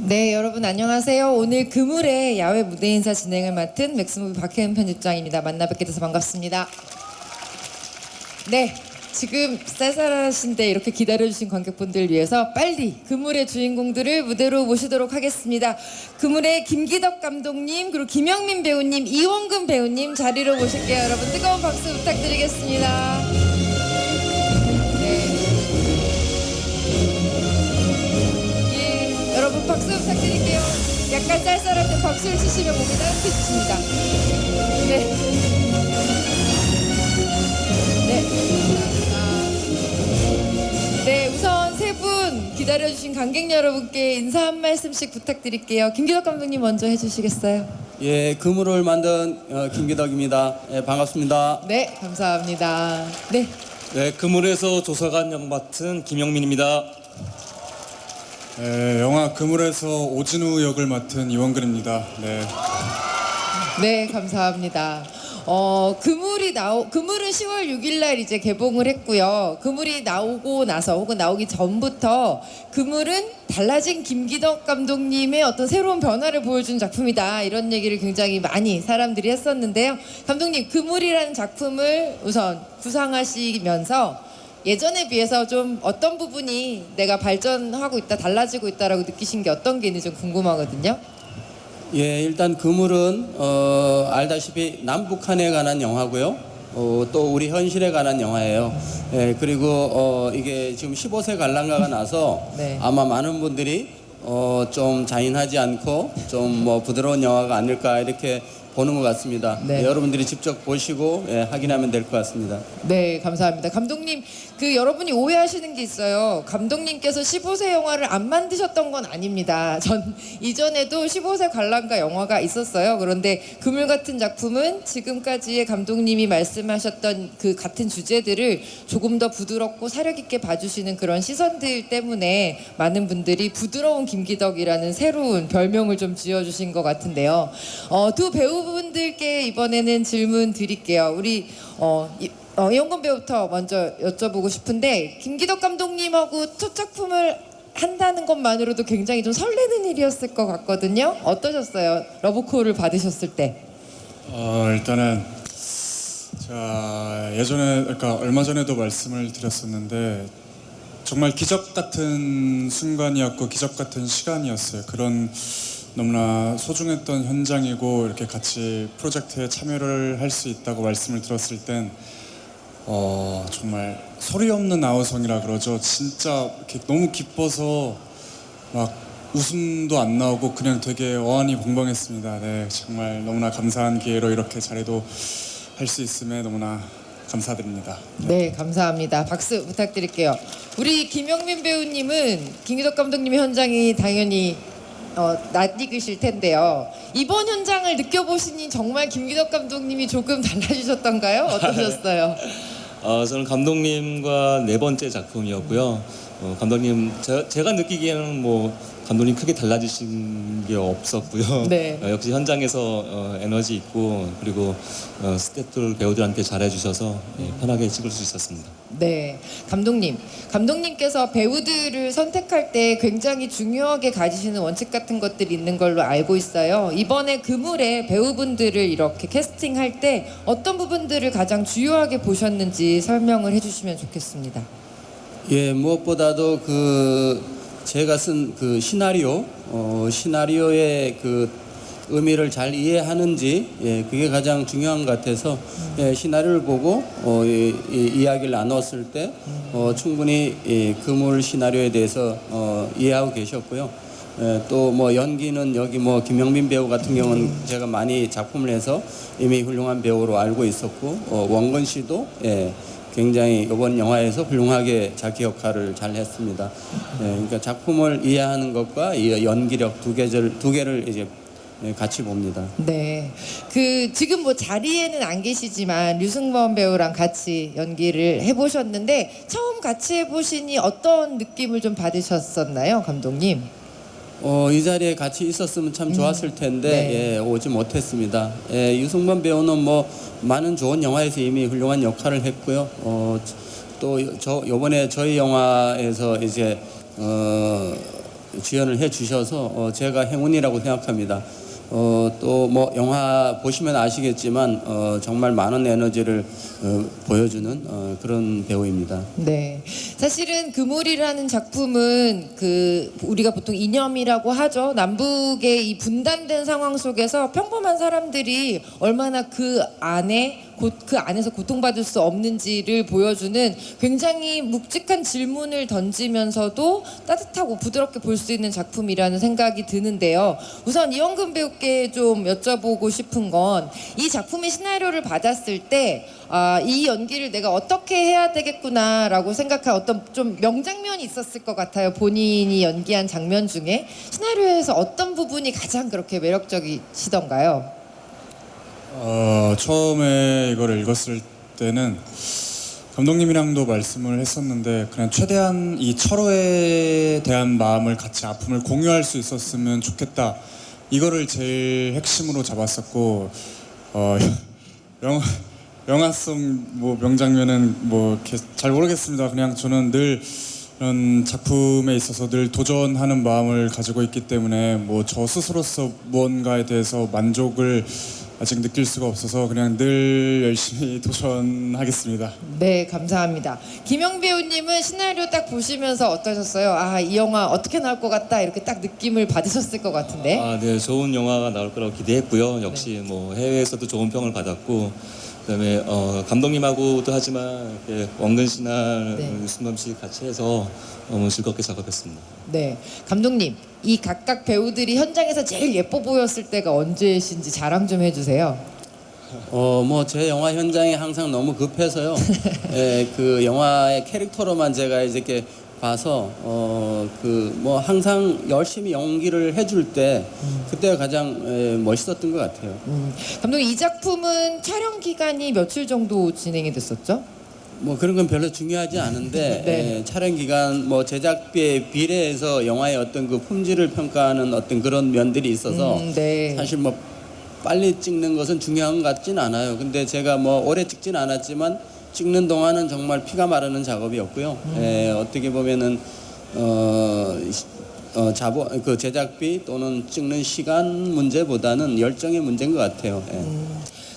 네, 여러분 안녕하세요. 오늘 그물의 야외 무대 인사 진행을 맡은 맥스무비 박혜은 편집장입니다. 만나 뵙게 돼서 반갑습니다. 네, 지금 쌀쌀하신데 이렇게 기다려주신 관객분들 위해서 빨리 그물의 주인공들을 무대로 모시도록 하겠습니다. 그물의 김기덕 감독님, 그리고 김영민 배우님, 이원근 배우님 자리로 모실게요. 여러분 뜨거운 박수 부탁드리겠습니다. 여러분 박수 부탁드릴게요. 약간 쌀쌀할 때 박수를 치시면 몸이 따뜻해지십니다. 네. 네. 네, 우선 세 분 기다려주신 관객 여러분께 인사 한 말씀씩 부탁드릴게요. 김기덕 감독님 먼저 해주시겠어요? 예, 그물을 만든 어, 김기덕입니다. 예, 반갑습니다. 네, 감사합니다. 네, 네, 그물에서 조사관 역 맡은 김영민입니다. 네, 영화 그물에서 오진우 역을 맡은 이원근입니다. 네. 네, 감사합니다. 어, 그물이 나오, 그물은 10월 6일 날 이제 개봉을 했고요. 그물이 나오고 나서 혹은 나오기 전부터 그물은 달라진 김기덕 감독님의 어떤 새로운 변화를 보여준 작품이다. 이런 얘기를 굉장히 많이 사람들이 했었는데요. 감독님, 그물이라는 작품을 우선 구상하시면서 예전에 비해서 좀 어떤 부분이 내가 발전하고 있다, 달라지고 있다라고 느끼신 게 어떤 게 있는지 좀 궁금하거든요. 예, 일단 그물은 어, 알다시피 남북한에 관한 영화고요. 어, 또 우리 현실에 관한 영화예요. 예, 그리고 어, 이게 지금 15세 관람가가 나서 네. 아마 많은 분들이 어, 좀 잔인하지 않고 좀 뭐 부드러운 영화가 아닐까 이렇게 보는 것 같습니다. 네. 예, 여러분들이 직접 보시고 예, 확인하면 될 것 같습니다. 네, 감사합니다. 감독님, 그 여러분이 오해하시는 게 있어요. 감독님께서 15세 영화를 안 만드셨던 건 아닙니다. 전 이전에도 15세 관람가 영화가 있었어요. 그런데 그물 같은 작품은 지금까지의 감독님이 말씀하셨던 그 같은 주제들을 조금 더 부드럽고 사력 있게 봐주시는 그런 시선들 때문에 많은 분들이 부드러운 김기덕이라는 새로운 별명을 좀 지어주신 것 같은데요. 어, 두 배우 분들께 이번에는 질문 드릴게요. 우리 어, 이, 어, 이용건 배우부터 먼저 여쭤보고 싶은데 김기덕 감독님하고 첫 작품을 한다는 것만으로도 굉장히 좀 설레는 일이었을 것 같거든요. 어떠셨어요? 러브콜을 받으셨을 때. 어, 일단은 자 예전에 그러니까 얼마 전에도 말씀을 드렸었는데 정말 기적 같은 순간이었고 기적 같은 시간이었어요. 그런 너무나 소중했던 현장이고 이렇게 같이 프로젝트에 참여를 할 수 있다고 말씀을 들었을 땐 어, 정말 소리 없는 아우성이라 그러죠. 진짜 이렇게 너무 기뻐서 막 웃음도 안 나오고 그냥 되게 어안이 벙벙했습니다. 네, 정말 너무나 감사한 기회로 이렇게 자리도 할 수 있음에 너무나 감사드립니다. 네, 감사합니다. 박수 부탁드릴게요. 우리 김영민 배우님은 김기덕 감독님의 현장이 당연히 어, 낯익으실 텐데요. 이번 현장을 느껴보시니 정말 김기덕 감독님이 조금 달라지셨던가요? 어떠셨어요? 어, 저는 감독님과 네 번째 작품이었고요. 어, 감독님 제, 제가 느끼기에는 뭐 감독님 크게 달라지신 게 없었고요. 네. 어, 역시 현장에서 어, 에너지 있고 그리고 어, 스태프들 배우들한테 잘해주셔서 예, 편하게 찍을 수 있었습니다. 네, 감독님. 감독님께서 배우들을 선택할 때 굉장히 중요하게 가지시는 원칙 같은 것들이 있는 걸로 알고 있어요. 이번에 그물에 배우분들을 이렇게 캐스팅할 때 어떤 부분들을 가장 주요하게 보셨는지 설명을 해주시면 좋겠습니다. 예, 무엇보다도 그 제가 쓴 그 시나리오, 어, 시나리오의 그 의미를 잘 이해하는지, 예, 그게 가장 중요한 것 같아서 예, 시나리오를 보고 어, 이, 이 이야기를 나눴을 때 어, 충분히 이 그물 시나리오에 대해서 어, 이해하고 계셨고요. 예, 또뭐 연기는 여기 뭐 김영민 배우 같은 경우는 제가 많이 작품을 해서 이미 훌륭한 배우로 알고 있었고 어, 원건 씨도 예, 굉장히 이번 영화에서 훌륭하게 자기 역할을 잘 했습니다. 예, 그러니까 작품을 이해하는 것과 이 연기력 두 개를 두 개를 이제 예, 같이 봅니다. 네. 그 지금 뭐 자리에는 안 계시지만 류승범 배우랑 같이 연기를 해 보셨는데 처음 같이 해 보시니 어떤 느낌을 좀 받으셨었나요, 감독님? 어, 이 자리에 같이 있었으면 참 좋았을 텐데 네. 예, 오지 못했습니다. 예, 유승범 배우는 뭐 많은 좋은 영화에서 이미 훌륭한 역할을 했고요. 어, 또 저 요번에 저희 영화에서 이제 어, 지원을 해 주셔서 어, 제가 행운이라고 생각합니다. 어, 또 뭐 영화 보시면 아시겠지만 어, 정말 많은 에너지를 어, 보여주는 어, 그런 배우입니다. 네. 사실은 그물이라는 작품은 그 우리가 보통 이념이라고 하죠. 남북의 이 분단된 상황 속에서 평범한 사람들이 얼마나 그 안에 고, 그 안에서 고통받을 수 없는지를 보여주는 굉장히 묵직한 질문을 던지면서도 따뜻하고 부드럽게 볼 수 있는 작품이라는 생각이 드는데요. 우선 이원근 배우께 좀 여쭤보고 싶은 건 이 작품의 시나리오를 받았을 때 아, 이 연기를 내가 어떻게 해야 되겠구나라고 생각한 어떤 좀 명장면이 있었을 것 같아요. 본인이 연기한 장면 중에 시나리오에서 어떤 부분이 가장 그렇게 매력적이시던가요? 어, 처음에 이거를 읽었을 때는 감독님이랑도 말씀을 했었는데 그냥 최대한 이 철호에 대한 마음을 같이 아픔을 공유할 수 있었으면 좋겠다. 이거를 제일 핵심으로 잡았었고 어, 영화 영화성 뭐 명장면은 뭐 잘 모르겠습니다. 그냥 저는 늘 이런 작품에 있어서 늘 도전하는 마음을 가지고 있기 때문에 뭐 저 스스로서 무언가에 대해서 만족을 아직 느낄 수가 없어서 그냥 늘 열심히 도전하겠습니다. 네, 감사합니다. 김영 배우님은 시나리오 딱 보시면서 어떠셨어요? 아, 이 영화 어떻게 나올 것 같다 이렇게 딱 느낌을 받으셨을 것 같은데. 아, 네, 좋은 영화가 나올 거라고 기대했고요. 역시 뭐 해외에서도 좋은 평을 받았고, 그다음에 어, 감독님하고도 하지만 이렇게 원근 씨나 네. 윤순범 씨 같이 해서 너무 즐겁게 작업했습니다. 네, 감독님 이 각각 배우들이 현장에서 제일 예뻐 보였을 때가 언제신지 자랑 좀 해주세요. 어, 뭐 제 영화 현장이 항상 너무 급해서요. 예, 그 영화의 캐릭터로만 제가 이렇게 봐서 어, 그 뭐 항상 열심히 연기를 해줄 때 그때가 가장 예, 멋있었던 것 같아요. 음, 감독님 이 작품은 촬영 기간이 며칠 정도 진행이 됐었죠? 뭐 그런 건 별로 중요하지 않은데 네. 예, 촬영 기간 뭐 제작비에 비례해서 영화의 어떤 그 품질을 평가하는 어떤 그런 면들이 있어서 음, 네. 사실 뭐 빨리 찍는 것은 중요한 것 같진 않아요. 근데 제가 뭐 오래 찍진 않았지만 찍는 동안은 정말 피가 마르는 작업이었고요. 예, 어떻게 보면은 어, 시- 어 자본 그 제작비 또는 찍는 시간 문제보다는 열정의 문제인 것 같아요. 예.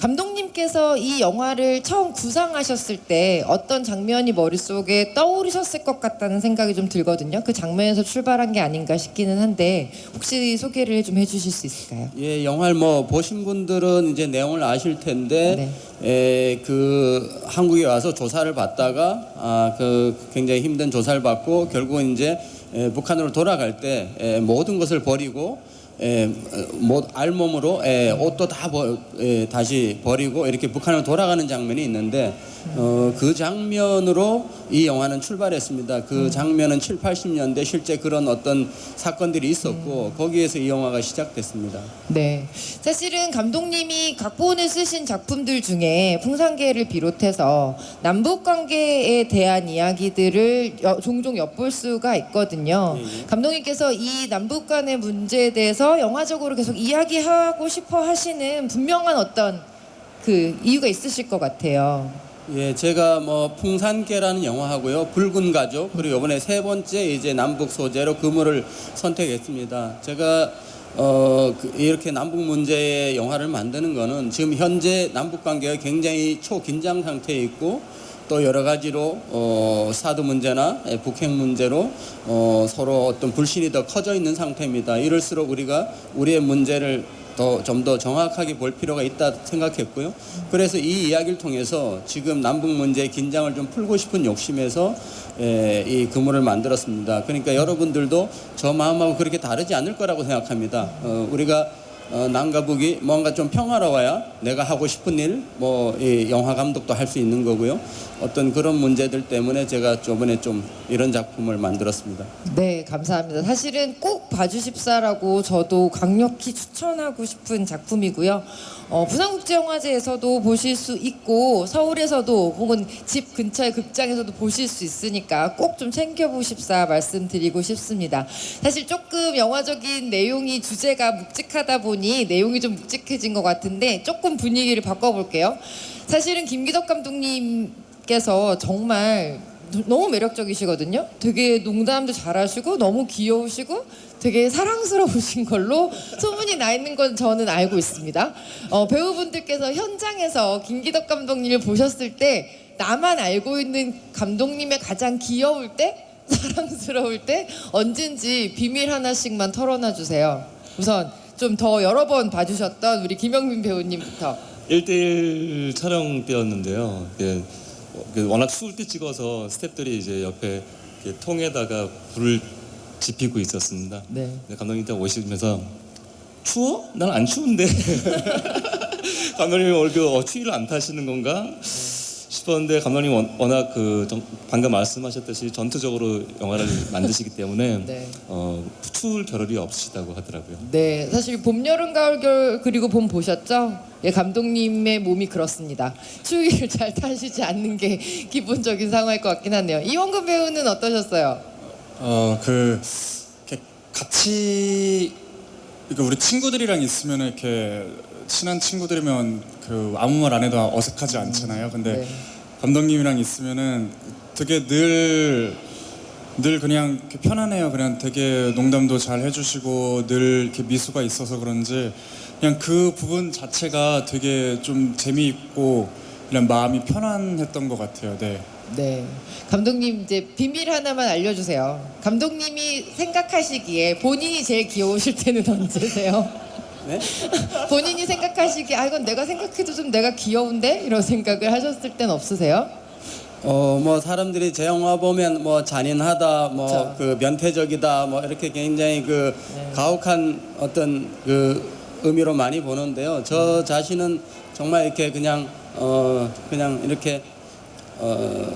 감독님 께서 이 영화를 처음 구상하셨을 때 어떤 장면이 머릿속에 떠오르셨을 것 같다는 생각이 좀 들거든요. 그 장면에서 출발한 게 아닌가 싶기는 한데 혹시 소개를 좀 해주실 수 있을까요? 예, 영화를 뭐 보신 분들은 이제 내용을 아실 텐데, 에, 그 한국에 와서 조사를 받다가 아, 그 굉장히 힘든 조사를 받고 결국 이제 에, 북한으로 돌아갈 때 에, 모든 것을 버리고 에, 뭐 알몸으로 에, 옷도 다 버, 에, 다시 버리고 이렇게 북한으로 돌아가는 장면이 있는데 어, 그 장면으로 이 영화는 출발했습니다. 그 장면은 7, 80년대 실제 그런 어떤 사건들이 있었고 거기에서 이 영화가 시작됐습니다. 네. 사실은 감독님이 각본을 쓰신 작품들 중에 풍산계를 비롯해서 남북 관계에 대한 이야기들을 여- 종종 엿볼 수가 있거든요. 감독님께서 이 남북 간의 문제에 대해서 영화적으로 계속 이야기하고 싶어 하시는 분명한 어떤 그 이유가 있으실 것 같아요. 예, 제가 뭐 풍산계라는 영화하고요, 붉은 가족 그리고 이번에 세 번째 이제 남북 소재로 그물을 선택했습니다. 제가 어 그- 이렇게 남북 문제의 영화를 만드는 거는 지금 현재 남북 관계가 굉장히 초긴장 상태에 있고 또 여러 가지로 어, 사드 문제나 예, 북핵 문제로 어, 서로 어떤 불신이 더 커져 있는 상태입니다. 이럴수록 우리가 우리의 문제를 더 좀 더 정확하게 볼 필요가 있다 생각했고요. 그래서 이 이야기를 통해서 지금 남북 문제의 긴장을 좀 풀고 싶은 욕심에서 에, 이 그물을 만들었습니다. 그러니까 여러분들도 저 마음하고 그렇게 다르지 않을 거라고 생각합니다. 어, 우리가 어, 남과 북이 뭔가 좀 평화로워야 내가 하고 싶은 일, 뭐 이 영화 감독도 할 수 있는 거고요. 어떤 그런 문제들 때문에 제가 저번에 좀 이런 작품을 만들었습니다. 네, 감사합니다. 사실은 꼭 봐주십사라고 저도 강력히 추천하고 싶은 작품이고요. 어, 부산국제영화제에서도 보실 수 있고 서울에서도 혹은 집 근처의 극장에서도 보실 수 있으니까 꼭 좀 챙겨보십사 말씀드리고 싶습니다. 사실 조금 영화적인 내용이 주제가 묵직하다 보니 내용이 좀 묵직해진 것 같은데 조금 분위기를 바꿔볼게요. 사실은 김기덕 감독님 께서 정말 너무 매력적이시거든요. 되게 농담도 잘하시고 너무 귀여우시고 되게 사랑스러우신 걸로 소문이 나 있는 건 저는 알고 있습니다. 어, 배우분들께서 현장에서 김기덕 감독님을 보셨을 때 나만 알고 있는 감독님의 가장 귀여울 때, 사랑스러울 때 언젠지 비밀 하나씩만 털어놔 주세요. 우선 좀 더 여러 번 봐주셨던 우리 김영민 배우님부터. 1대1 촬영 때였는데요. 이게 그 워낙 추울 때 찍어서 스태프들이 이제 옆에 이렇게 통에다가 불을 지피고 있었습니다. 네. 근데 감독님 딱 오시면서 추워? 난 안 추운데. 감독님이 그 어, 추위를 안 타시는 건가 싶었는데 감독님 원- 워낙 그 정- 방금 말씀하셨듯이 전투적으로 영화를 만드시기 때문에 네. 어, 추울 겨를이 없으시다고 하더라고요. 네, 사실 봄, 여름, 가을, 겨울 그리고 봄 보셨죠? 예, 감독님의 몸이 그렇습니다. 추위를 잘 타시지 않는 게 기본적인 상황일 것 같긴 하네요. 이원근 배우는 어떠셨어요? 어그 같이 그러니까 우리 친구들이랑 있으면 이렇게 친한 친구들이면 그 아무 말 안 해도 어색하지 않잖아요. 근데 네. 감독님이랑 있으면은 되게 늘 늘 그냥 편안해요. 그냥 되게 농담도 잘 해주시고 늘 이렇게 미소가 있어서 그런지 그냥 그 부분 자체가 되게 좀 재미있고 그냥 마음이 편안했던 것 같아요. 네. 네, 감독님 이제 비밀 하나만 알려주세요. 감독님이 생각하시기에 본인이 제일 귀여우실 때는 언제세요? 네? 본인이 생각하시기에 아 이건 내가 생각해도 좀 내가 귀여운데 이런 생각을 하셨을 땐 없으세요? 어 뭐 사람들이 제 영화 보면 뭐 잔인하다 뭐 그쵸. 그 변태적이다 뭐 이렇게 굉장히 그 가혹한 어떤 그 의미로 많이 보는데요. 저 자신은 정말 이렇게 그냥 어 그냥 이렇게 어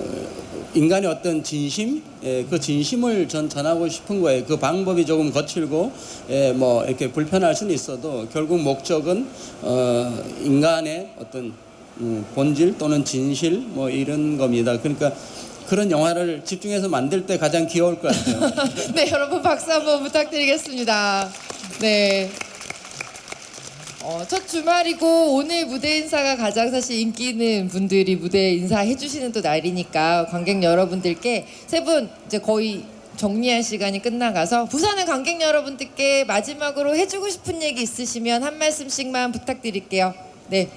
인간의 어떤 진심 예, 그 진심을 전 전하고 싶은 거예요. 그 방법이 조금 거칠고 예, 뭐 이렇게 불편할 수는 있어도 결국 목적은 어 인간의 어떤 음, 본질 또는 진실 뭐 이런 겁니다. 그러니까 그런 영화를 집중해서 만들 때 가장 귀여울 것 같아요. 네, 여러분 박수 한번 부탁드리겠습니다. 네. 어, 첫 주말이고 오늘 무대 인사가 가장 사실 인기 있는 분들이 무대 인사해 주시는 또 날이니까 관객 여러분들께 세 분 이제 거의 정리할 시간이 끝나가서 부산의 관객 여러분들께 마지막으로 해주고 싶은 얘기 있으시면 한 말씀씩만 부탁드릴게요. 네,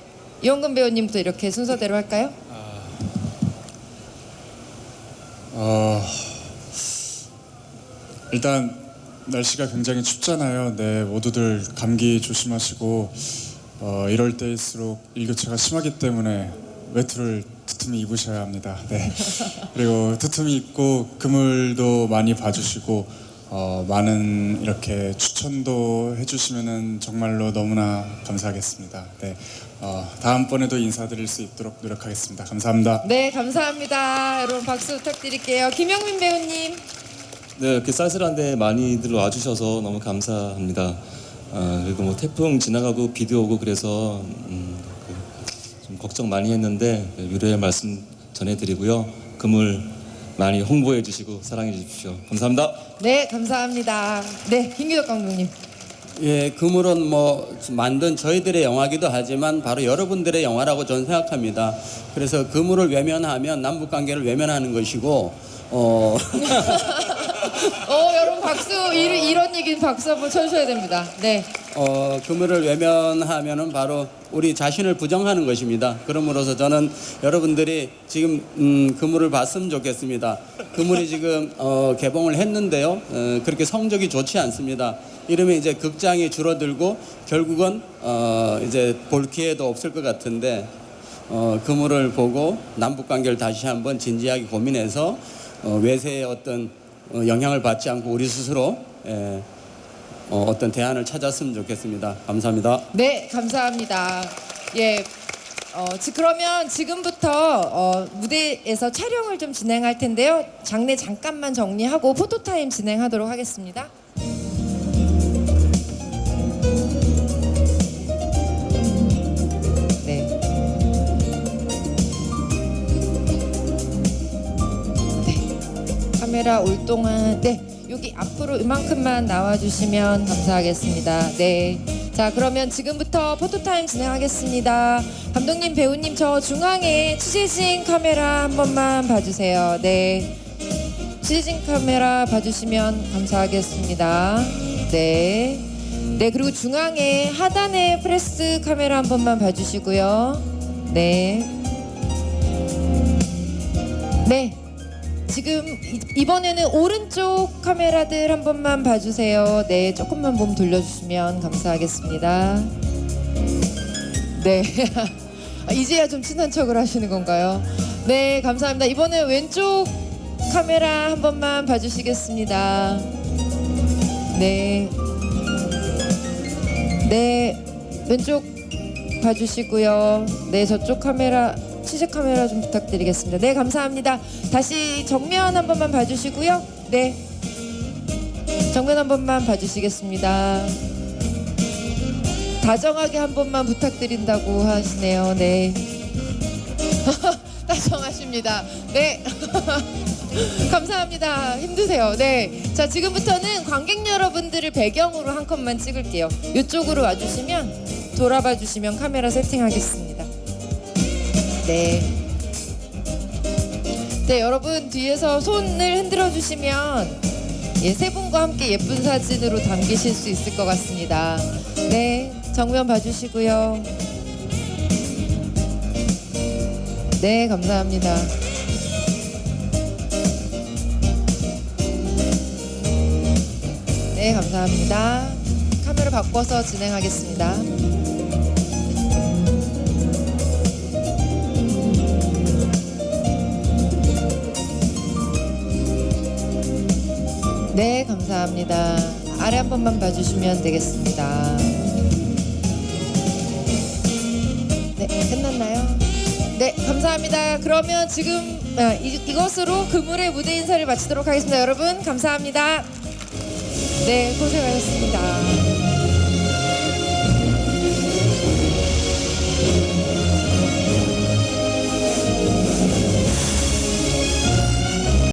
이원근 배우님부터 이렇게 순서대로 할까요? 어, 일단 날씨가 굉장히 춥잖아요. 네, 모두들 감기 조심하시고 어, 이럴 때일수록 일교차가 심하기 때문에 외투를 두툼히 입으셔야 합니다. 네. 그리고 두툼히 입고 그물도 많이 봐주시고 어, 많은 이렇게 추천도 해주시면은 정말로 너무나 감사하겠습니다. 네. 어, 다음번에도 인사드릴 수 있도록 노력하겠습니다. 감사합니다. 네, 감사합니다. 여러분 박수 부탁드릴게요. 김영민 배우님. 네, 이렇게 쌀쌀한데 많이들 와주셔서 너무 감사합니다. 아, 그리고 뭐 태풍 지나가고 비도 오고 그래서 음, 그좀 걱정 많이 했는데 위로의 말씀 전해드리고요. 그물 많이 홍보해 주시고 사랑해 주십시오. 감사합니다. 네, 감사합니다. 네, 김기덕 감독님. 예, 그물은 뭐 만든 저희들의 영화기도 하지만 바로 여러분들의 영화라고 저는 생각합니다. 그래서 그물을 외면하면 남북 관계를 외면하는 것이고 어 어, 여러분 박수 이런, 이런 얘기는 박수 한번 쳐주셔야 됩니다. 네, 어, 그물을 외면하면은 바로 우리 자신을 부정하는 것입니다. 그러므로서 저는 여러분들이 지금 음, 그물을 봤으면 좋겠습니다. 그물이 지금 어, 개봉을 했는데요. 어, 그렇게 성적이 좋지 않습니다. 이러면 이제 극장이 줄어들고 결국은 어, 이제 볼 기회도 없을 것 같은데 어, 그물을 보고 남북 관계를 다시 한번 진지하게 고민해서 어, 외세의 어떤 어, 영향을 받지 않고 우리 스스로 예, 어, 어떤 대안을 찾았으면 좋겠습니다. 감사합니다. 네, 감사합니다. 예. 어, 지, 그러면 지금부터 어, 무대에서 촬영을 좀 진행할 텐데요. 장례 잠깐만 정리하고 포토타임 진행하도록 하겠습니다. 카메라 올 동안 네 여기 앞으로 이만큼만 나와주시면 감사하겠습니다. 네 자, 그러면 지금부터 포토타임 진행하겠습니다. 감독님, 배우님, 저 중앙에 취재진 카메라 한 번만 봐주세요. 네. 취재진 카메라 봐주시면 감사하겠습니다. 네. 네, 그리고 중앙에 하단에 프레스 카메라 한 번만 봐주시고요. 네. 네. 지금 이- 이번에는 오른쪽 카메라들 한 번만 봐주세요. 네, 조금만 몸 돌려주시면 감사하겠습니다. 네. 아, 이제야 좀 친한 척을 하시는 건가요? 네, 감사합니다. 이번에 왼쪽 카메라 한 번만 봐주시겠습니다. 네. 네, 왼쪽 봐주시고요. 네, 저쪽 카메라 시식 카메라 좀 부탁드리겠습니다. 네, 감사합니다. 다시 정면 한 번만 봐주시고요. 네, 정면 한 번만 봐주시겠습니다. 다정하게 한 번만 부탁드린다고 하시네요. 네. 다정하십니다. 네. 감사합니다. 힘드세요. 네. 자, 지금부터는 관객 여러분들을 배경으로 한 컷만 찍을게요. 이쪽으로 와주시면 돌아봐 주시면 카메라 세팅하겠습니다. 네. 네, 여러분 뒤에서 손을 흔들어 주시면 예, 세 분과 함께 예쁜 사진으로 담기실 수 있을 것 같습니다. 네, 정면 봐주시고요. 네, 감사합니다. 네, 감사합니다. 카메라 바꿔서 진행하겠습니다. 네, 감사합니다. 아래 한 번만 봐주시면 되겠습니다. 네, 끝났나요? 네, 감사합니다. 그러면 지금 아, 이, 이것으로 그물의 무대 인사를 마치도록 하겠습니다. 여러분, 감사합니다. 네, 고생하셨습니다.